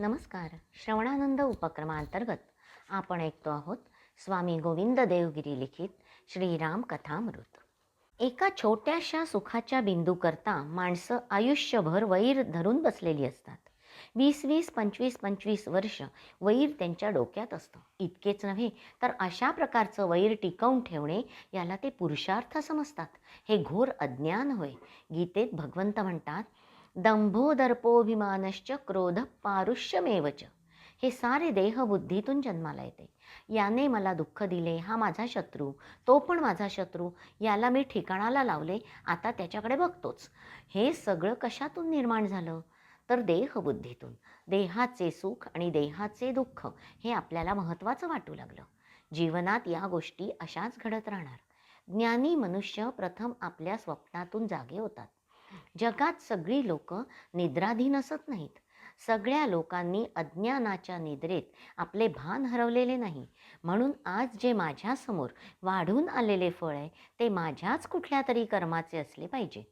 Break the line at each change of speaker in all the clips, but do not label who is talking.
नमस्कार. श्रवणानंद उपक्रमांतर्गत आपण ऐकतो आहोत स्वामी गोविंद देवगिरी लिखित श्रीराम कथामृत. एका छोट्याशा सुखाच्या बिंदूकरता माणसं आयुष्यभर वैर धरून बसलेली असतात. वीस वीस पंचवीस पंचवीस वर्ष वैर त्यांच्या डोक्यात असतं. इतकेच नव्हे तर अशा प्रकारचं वैर टिकवून ठेवणे याला ते पुरुषार्थ समजतात. हे घोर अज्ञान होय. गीतेत भगवंत म्हणतात दंभो दर्पोभिमानश्च क्रोध पारुष्यमेवच हे सारे देहबुद्धीतून जन्माला येते। याने मला दुःख दिले हा माझा शत्रू तो पण माझा शत्रू याला मी ठिकाणाला लावले आता त्याच्याकडे बघतोच। हे सगळं कशातून निर्माण झालं? तर देहबुद्धीतून। देहाचे सुख आणि देहाचे दुःख हे आपल्याला महत्त्वाचं वाटू लागलं। जीवनात या गोष्टी अशाच घडत राहणार। ज्ञानी मनुष्य प्रथम आपल्या स्वप्नातून जागे होतात। जगात सगळी लोक निद्राधीन असत नाहीत. सगळ्या लोकांनी अज्ञानाच्या निद्रेत आपले भान हरवलेले नाही. म्हणून आज जे माझ्यासमोर वाढून आलेले फळ आहे ते माझ्याच कुठल्या तरी कर्माचे असले पाहिजे.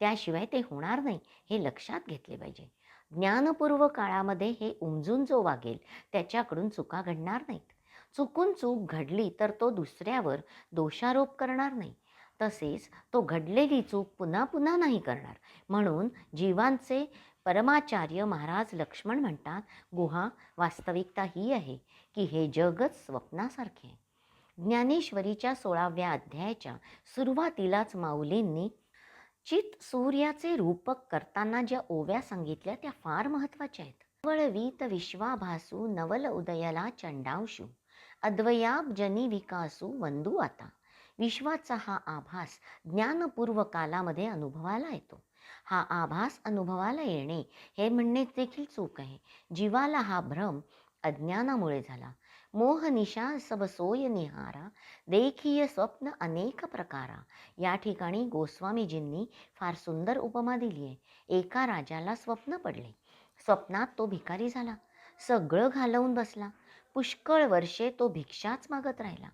त्याशिवाय ते होणार नाही हे लक्षात घेतले पाहिजे. ज्ञानपूर्व काळामध्ये हे उमजून जो वागेल त्याच्याकडून चुका घडणार नाहीत. चुकून चूक घडली तर तो दुसऱ्यावर दोषारोप करणार नाही. तसेच तो घडलेली चूक पुन्हा पुन्हा नाही करणार. म्हणून जीवांचे परमाचार्य महाराज लक्ष्मण म्हणतात गुहा वास्तविकता ही आहे की हे जगच स्वप्नासारखे ज्ञानेश्वरीच्या सोळाव्या अध्यायाच्या सुरुवातीलाच माऊलींनी चित सूर्याचे रूपक करताना ज्या ओव्या सांगितल्या त्या फार महत्त्वाच्या आहेत. वळवीत विश्वाभासू नवल उदयला चंडांशू अद्वयाब जनी विकासू वंदू आता. विश्वाचा हा आभास ज्ञानपूर्व कालामध्ये अनुभवाला येतो. हा आभास अनुभवाला येणे हे म्हणणे देखील चूक आहे. जीवाला हा भ्रम अज्ञानामुळे झाला. मोह निशा सब सोय निहारा देखीय स्वप्न अनेक प्रकारा. या ठिकाणी गोस्वामीजींनी फार सुंदर उपमा दिली आहे. एका राजाला स्वप्न पडले. स्वप्नात तो भिकारी झाला. सगळं घालवून बसला. पुष्कळ वर्षे तो भिक्षाच मागत राहिला.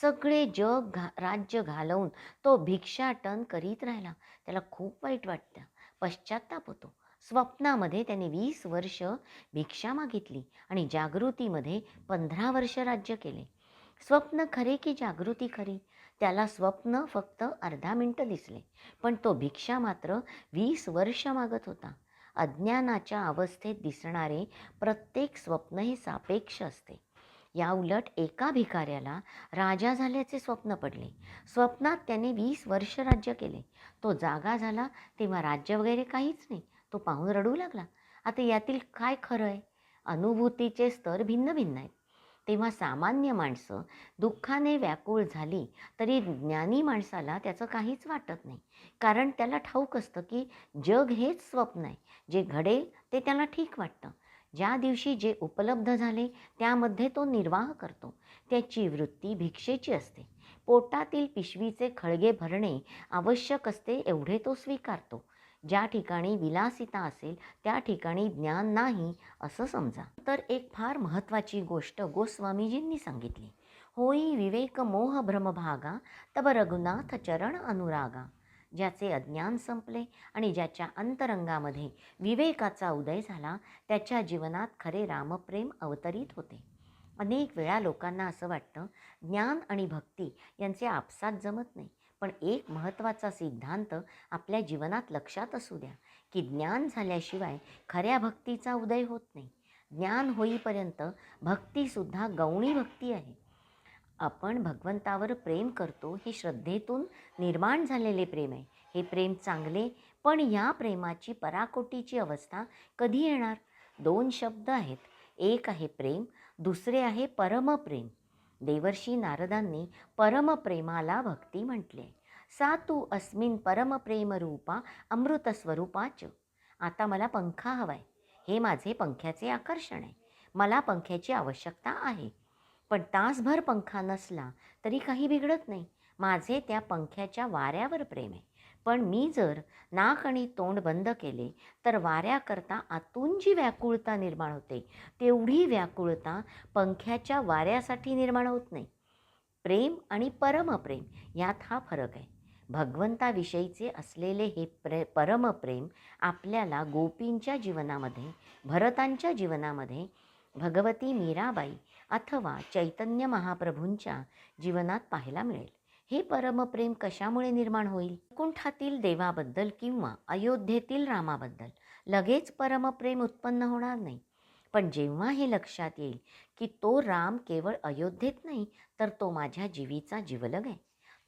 सगळे जग घा राज्य घालवून तो भिक्षाटन करीत राहिला. त्याला खूप वाईट वाटतं. पश्चाताप होतो. स्वप्नामध्ये त्याने वीस वर्ष भिक्षा मागितली आणि जागृतीमध्ये पंधरा वर्ष राज्य केले. स्वप्न खरे की जागृती खरी? त्याला स्वप्न फक्त अर्धा मिनटं दिसले. पण तो भिक्षा मात्र वीस वर्ष मागत होता. अज्ञानाच्या अवस्थेत दिसणारे प्रत्येक स्वप्न हे सापेक्ष असते. या उलट एका भिकाऱ्याला राजा झाल्याचे स्वप्न पडले. स्वप्नात त्याने वीस वर्ष राज्य केले. तो जागा झाला तेव्हा राज्य वगैरे काहीच नाही. तो पाहून रडू लागला. आता यातील काय खरं आहे अनुभूतीचे स्तर भिन्न भिन्न आहेत. तेव्हा सामान्य माणसं दुःखाने व्याकुळ झाली तरी ज्ञानी माणसाला त्याचं काहीच वाटत नाही. कारण त्याला ठाऊक असतं की जग हेच स्वप्न आहे. जे घडेल ते त्याला ठीक वाटतं. ज्या दिवशी जे उपलब्ध झाले त्यामध्ये तो निर्वाह करतो. त्याची वृत्ती भिक्षेची असते. पोटातील पिशवीचे खळगे भरणे आवश्यक असते एवढे तो स्वीकारतो. ज्या ठिकाणी विलासिता असेल त्या ठिकाणी ज्ञान नाही असं समजा. तर एक फार महत्त्वाची गोष्ट गोस्वामीजींनी सांगितली. होई विवेक मोह भ्रमभागा तब रघुनाथ चरण अनुरागा. ज्याचे अज्ञान संपले आणि ज्याच्या अंतरंगामध्ये विवेकाचा उदय झाला त्याच्या जीवनात खरे रामप्रेम अवतरित होते. अनेक वेळा लोकांना असं वाटतं ज्ञान आणि भक्ती यांचे आपसात जमत नाही. पण एक महत्त्वाचा सिद्धांत आपल्या जीवनात लक्षात असू द्या की ज्ञान झाल्याशिवाय खऱ्या भक्तीचा उदय होत नाही. ज्ञान होईपर्यंत भक्तीसुद्धा गौणी भक्ती आहे. आपण भगवंतावर प्रेम करतो हे श्रद्धेतून निर्माण झालेले प्रेम आहे. हे प्रेम चांगले पण या प्रेमाची पराकोटीची अवस्था कधी येणार? दोन शब्द आहेत. एक आहे प्रेम दुसरे आहे परमप्रेम. देवर्षी नारदांनी परमप्रेमाला भक्ती म्हटले. सा तू अस्मिन परमप्रेमरूपा अमृतस्वरूपाच. आता मला पंखा हवाय. हे माझे पंख्याचे आकर्षण आहे. मला पंख्याची आवश्यकता आहे. पण तासभर पंखा नसला तरी काही बिघडत नाही. माझे त्या पंख्याच्या वाऱ्यावर प्रेम आहे. पण मी जर नाक आणि तोंड बंद केले तर वाऱ्याकरता आतून जी व्याकुळता निर्माण होते तेवढी व्याकुळता पंख्याच्या वाऱ्यासाठी निर्माण होत नाही. प्रेम आणि परमप्रेम यात हा फरक आहे. भगवंताविषयीचे असलेले हे प्रे परमप्रेम आपल्याला गोपींच्या जीवनामध्ये भरतांच्या जीवनामध्ये भगवती मीराबाई अथवा चैतन्य महाप्रभूंच्या जीवनात पाहायला मिळेल. हे परमप्रेम कशामुळे निर्माण होईल? कुंठातील देवाबद्दल किंवा अयोध्येतील रामाबद्दल लगेच परमप्रेम उत्पन्न होणार नाही. पण जेव्हा हे लक्षात येईल की तो राम केवळ अयोध्येत नाही तर तो माझ्या जीवीचा जीवलग आहे.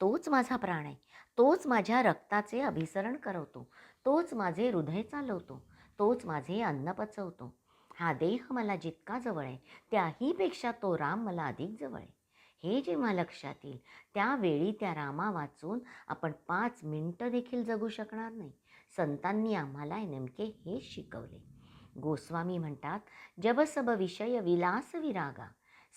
तोच माझा प्राण आहे. तोच माझ्या रक्ताचे अभिसरण करवतो. तोच माझे हृदय चालवतो. तोच माझे अन्न पचवतो. हा देह मला जितका जवळ आहे त्याहीपेक्षा तो राम मला अधिक जवळ आहे. हे जेव्हा लक्षात येईल त्यावेळी त्या रामा वाचून आपण पाच मिनटं देखील जगू शकणार नाही. संतांनी आम्हाला नेमके हेच शिकवले. गोस्वामी म्हणतात जब सब विषय विलास विरागा.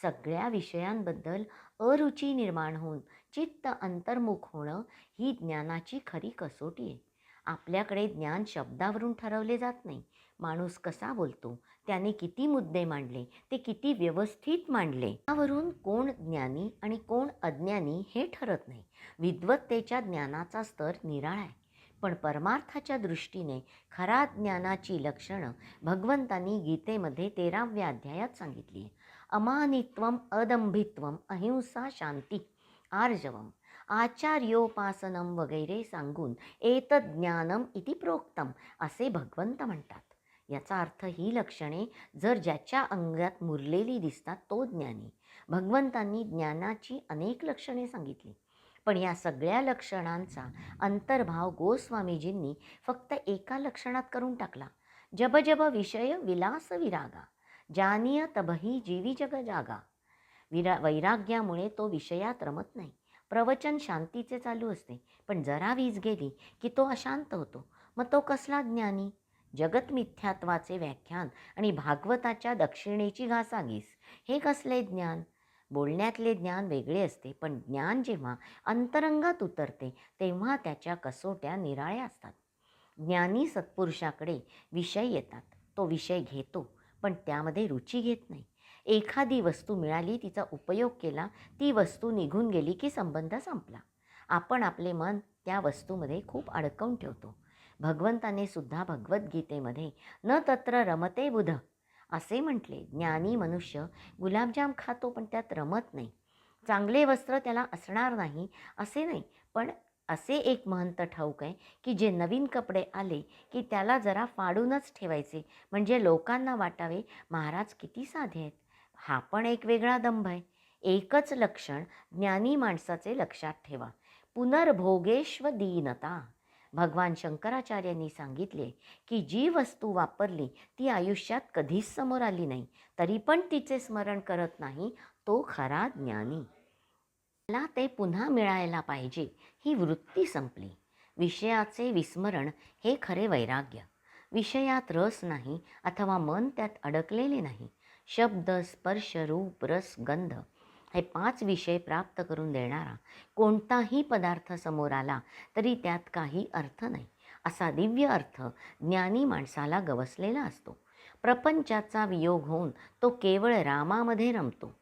सगळ्या विषयांबद्दल अरुची निर्माण होऊन चित्त अंतर्मुख होणं ही ज्ञानाची खरी कसोटी आहे. आपल्याकडे ज्ञान शब्दावरून ठरवले जात नाही. माणूस कसा बोलतो? त्याने किती मुद्दे मांडले? ते किती व्यवस्थित मांडले? त्यावरून कोण ज्ञानी आणि कोण अज्ञानी हे ठरत नाही. विद्वत्तेच्या ज्ञानाचा स्तर निराळा आहे. पण परमार्थाच्या दृष्टीने खरा ज्ञानाची लक्षणं भगवंतांनी गीतेमध्ये तेराव्या अध्यायात सांगितली आहे. अमानित्वम अदंभित्वम अहिंसा शांती आर्जवम आचार्योपासनम वगैरे सांगून एतज्ज्ञानम इति प्रोक्तम असे भगवंत म्हणतात. याचा अर्थ ही लक्षणे जर ज्याच्या अंगात मुरलेली दिसतात तो ज्ञानी. भगवंतांनी ज्ञानाची अनेक लक्षणे सांगितली. पण या सगळ्या लक्षणांचा अंतर्भाव गोस्वामीजींनी फक्त एका लक्षणात करून टाकला. जब जब विषय विलास विरागा जानीय तबही जीवी जग जागा. विरा वैराग्यामुळे तो विषयात रमत नाही. प्रवचन शांतीचे चालू असते. पण जरा वीज गेली की तो अशांत होतो. मग तो कसला ज्ञानी? जगतमिथ्यात्वाचे व्याख्यान आणि भागवताच्या दक्षिणेची घासाघीस. हे कसले ज्ञान? बोलण्यातले ज्ञान वेगळे असते पण ज्ञान जेव्हा अंतरंगात उतरते तेव्हा त्याच्या कसोट्या निराळ्या असतात. ज्ञानी सत्पुरुषाकडे विषय येतात. तो विषय घेतो पण त्यामध्ये रुची घेत नाही. एखादी वस्तू मिळाली तिचा उपयोग केला ती वस्तू निघून गेली की संबंध संपला. आपण आपले मन त्या वस्तूमध्ये खूप अडकवून ठेवतो. भगवंताने सुद्धा भगवद्गीतेमध्ये न तत्र रमते बुध. असे म्हटले ज्ञानी मनुष्य गुलाबजाम खातो पण त्यात रमत नाही. चांगले वस्त्र त्याला असणार नाही असे नाही. पण असे एक महंत ठाऊक आहे की जे नवीन कपडे आले की त्याला जरा फाडूनच ठेवायचे. म्हणजे लोकांना वाटावे महाराज किती साधे आहेत. हा पण एक वेगळा दंभ आहे. एकच लक्षण ज्ञानी माणसाचे लक्षात ठेवा. पुनर्भोगेश्व दीनता भगवान शंकराचार्यांनी सांगितले की जी वस्तू वापरली ती आयुष्यात कधीच समोर आली नाही तरी पण तिचे स्मरण करत नाही तो खरा ज्ञानी. मला ते पुन्हा मिळायला पाहिजे ही वृत्ती संपली. विषयाचे विस्मरण हे खरे वैराग्य. विषयात रस नाही अथवा मन त्यात अडकलेले नाही. शब्द स्पर्श रूप रस गंध हे पाच विषय प्राप्त करून देणारा कोणताही पदार्थ समोर आला तरी त्यात काही अर्थ नाही. असा दिव्य अर्थ ज्ञानी माणसाला गवसलेला असतो. प्रपंचाचा वियोग होऊन तो केवळ रामामध्ये रमतो.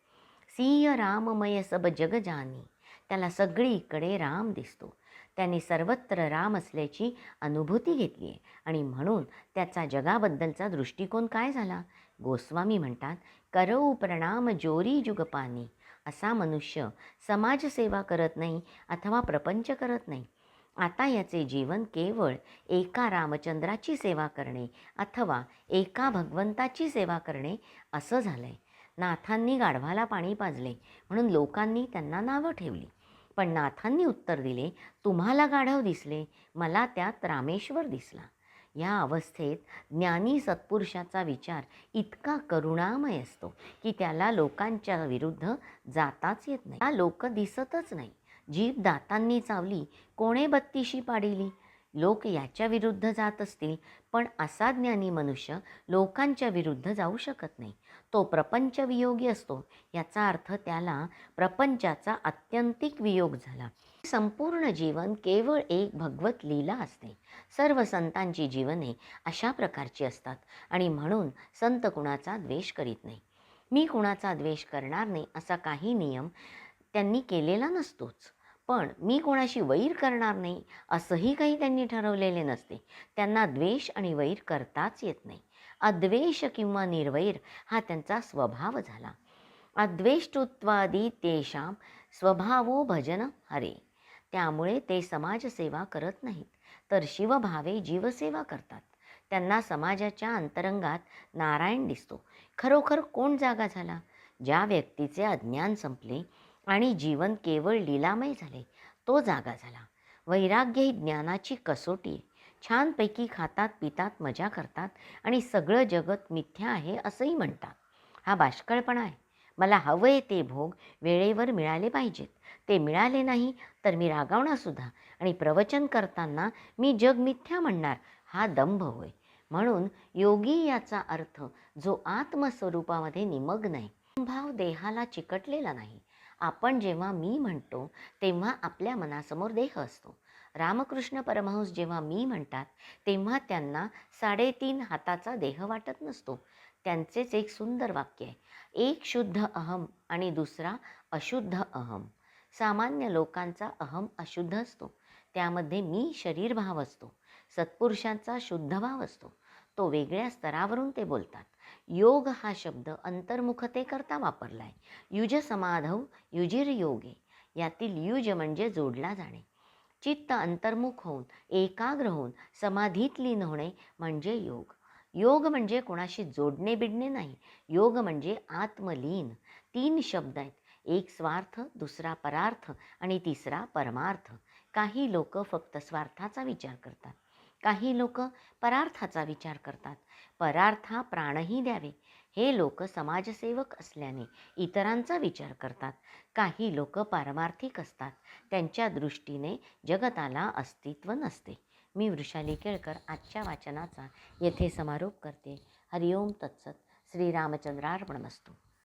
सिंह राममय सब जगजानी त्याला सगळीकडे राम दिसतो. त्याने सर्वत्र राम असल्याची अनुभूती घेतली आहे आणि म्हणून त्याचा जगाबद्दलचा दृष्टिकोन काय झाला? गोस्वामी म्हणतात करऊ प्रणाम जोरी जुगपानी. असा मनुष्य समाजसेवा करत नाही अथवा प्रपंच करत नाही. आता याचे जीवन केवळ एका रामचंद्राची सेवा करणे अथवा एका भगवंताची सेवा करणे असं झालं आहे नाथांनी गाढवाला पाणी पाजले म्हणून लोकांनी त्यांना नावं ठेवली. पण नाथांनी उत्तर दिले तुम्हाला गाढव दिसले मला त्यात रामेश्वर दिसला. या अवस्थेत ज्ञानी सत्पुरुषाचा विचार इतका करुणामय असतो की त्याला लोकांच्या विरुद्ध जाताच येत नाही. हा लोक दिसतच नाही. जीभ दातांनी चावली कोणे बत्तीशी पाडिली? लोक याच्या विरुद्ध जात असतील पण असा ज्ञानी मनुष्य लोकांच्या विरुद्ध जाऊ शकत नाही. तो प्रपंच वियोगी असतो याचा अर्थ त्याला प्रपंचाचा आत्यंतिक वियोग झाला. संपूर्ण जीवन केवळ एक भगवत लीला असते. सर्व संतांची जीवने अशा प्रकारची असतात आणि म्हणून संत कुणाचा द्वेष करीत नाही. मी कुणाचा द्वेष करणार नाही असा काही नियम त्यांनी केलेला नसतोच. पण मी कोणाशी वैर करणार नाही असंही काही त्यांनी ठरवलेले नसते. त्यांना द्वेष आणि वैर करताच येत नाही. अद्वेष किंवा निर्वैर हा त्यांचा स्वभाव झाला. अद्वेष्टुत्वादी तेषां स्वभावो भजन हरे. त्यामुळे ते समाजसेवा करत नाहीत तर शिवभावे जीवसेवा करतात. त्यांना समाजाच्या अंतरंगात नारायण दिसतो. खरोखर कोण जागा झाला? ज्या व्यक्तीचे अज्ञान संपले आणि जीवन केवळ लीलामय झाले. तो जागा झाला. वैराग्य ही ज्ञानाची कसोटी. आहे छानपैकी खातात पितात मजा करतात आणि सगळं जगत मिथ्या आहे असंही म्हणतात. हा बाष्कळपणा आहे. मला हवंय ते भोग वेळेवर मिळाले पाहिजेत. ते मिळाले नाही तर मी रागावणारसुद्धा आणि प्रवचन करताना मी जग मिथ्या म्हणणार हा दंभ होय. म्हणून योगी याचा अर्थ जो आत्मस्वरूपामध्ये निमग्न आहे भाव देहाला चिकटलेला नाही. आपण जेव्हा मी म्हणतो तेव्हा आपल्या मनासमोर देह असतो. रामकृष्ण परमहंस जेव्हा मी म्हणतात तेव्हा त्यांना साडेतीन हाताचा देह वाटत नसतो. त्यांचेच एक सुंदर वाक्य आहे. एक शुद्ध अहम आणि दुसरा अशुद्ध अहम. सामान्य लोकांचा अहम अशुद्ध असतो. त्यामध्ये मी शरीरभाव असतो. सत्पुरुषांचा शुद्ध भाव असतो. तो वेगळ्या स्तरावरून ते बोलतात. योग हा शब्द अंतर्मुखतेकरता वापरला आहे युज समाधव युजिर योगे यातील युज म्हणजे जोडला जाणे. चित्त अंतर्मुख होऊन एकाग्र होऊन समाधीत लीन होणे म्हणजे योग. योग म्हणजे कोणाशी जोडणे बिडणे नाही. योग म्हणजे आत्मलीन. तीन शब्द आहेत. एक स्वार्थ दुसरा परार्थ आणि तिसरा परमार्थ. काही लोक फक्त स्वार्थाचा विचार करतात. काही लोक परार्थाचा विचार करतात. परार्था प्राणही द्यावे. हे लोक समाजसेवक असल्याने इतरांचा विचार करतात. काही लोक पारमार्थिक असतात. त्यांच्या दृष्टीने जगताला अस्तित्व नसते. मी वृषाली केळकर आजच्या वाचनाचा येथे समारोप करते. हरिओम तत्सत. श्रीरामचंद्रार्पणमस्तू.